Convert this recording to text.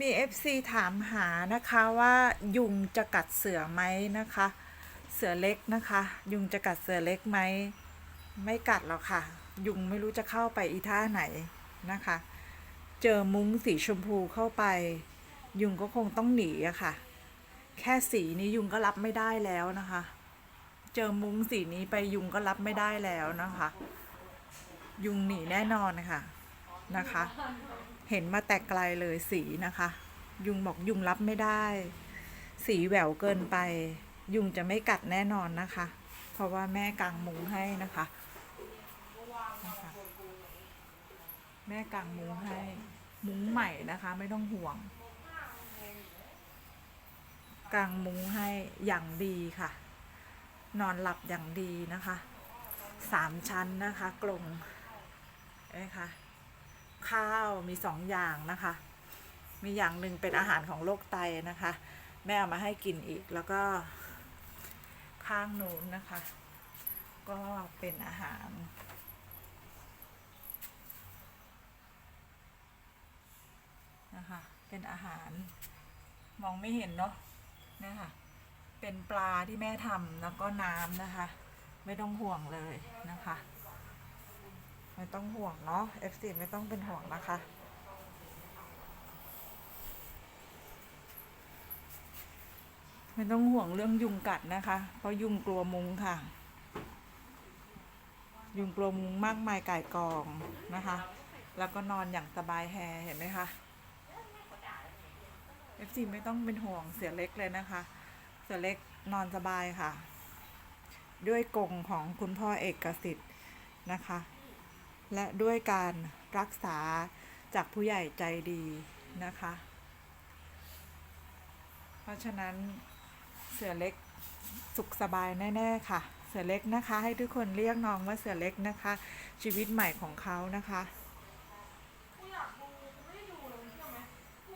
มี FC ถามหานะคะว่ายุงจะกัดเสือไหมนะคะ เสือเล็กนะคะ ยุงจะกัดเสือเล็กไหมไม่กัดหรอกค่ะ ยุงไม่รู้จะเข้าไปอีท่าไหนนะคะ เจอมุ้งสีชมพูเข้าไป ยุงก็คงต้องหนีอะค่ะ แค่สีนี้ยุงก็รับไม่ได้แล้วนะคะ เจอมุ้งสีนี้ไปยุงก็รับไม่ได้แล้วนะคะ ยุงหนีแน่นอนค่ะนะคะ เห็นมาแต่ไกลเลยสีนะคะ ยุงบอกยุงรับไม่ได้ สีแหววเกินไป ยุงจะไม่กัดแน่นอนนะคะ เพราะว่าแม่กางมุงให้นะคะนะคะแม่กางมุงให้มุ้งใหม่นะคะ ไม่ต้องห่วง กางมุ้งให้อย่างดีค่ะ นอนหลับอย่างดีนะคะสามชั้นนะคะ กลงเอ้ยค่ะ ข้าวมีสองอย่างนะคะ มีอย่างหนึ่งเป็นอาหารของโรคไตนะคะ แม่เอามาให้กินอีกแล้วก็ข้างนู้นนะคะ ก็เป็นอาหารนะคะเป็นอาหารมองไม่เห็นเนาะเนี่ยค่ะเป็นปลาที่แม่ทำแล้วก็น้ำนะคะ ไม่ต้องห่วงเลยนะคะ ไม่ต้องห่วงเนาะ F4 ไม่ต้องเป็นห่วงนะคะไม่ต้องห่วงเรื่องยุงกัดนะคะ เพราะยุงกลัวมุงค่ะ ยุงกลัวมุงมากมายก่ายกองนะคะ แล้วก็นอนอย่างสบายแฮเห็นไหมคะ F4 ไม่ต้องเป็นห่วงเสือเล็กเลยนะคะ เสือเล็กนอนสบายค่ะ ด้วยกงของคุณพ่อเอกสิทธิ์นะคะ และด้วยการรักษาจากผู้ใหญ่ใจดีนะคะ เพราะฉะนั้นเสือเล็กสุขสบายแน่ๆค่ะ เสือเล็กนะคะ ให้ทุกคนเรียกน้องว่าเสือเล็กนะคะ ชีวิตใหม่ของเขานะคะ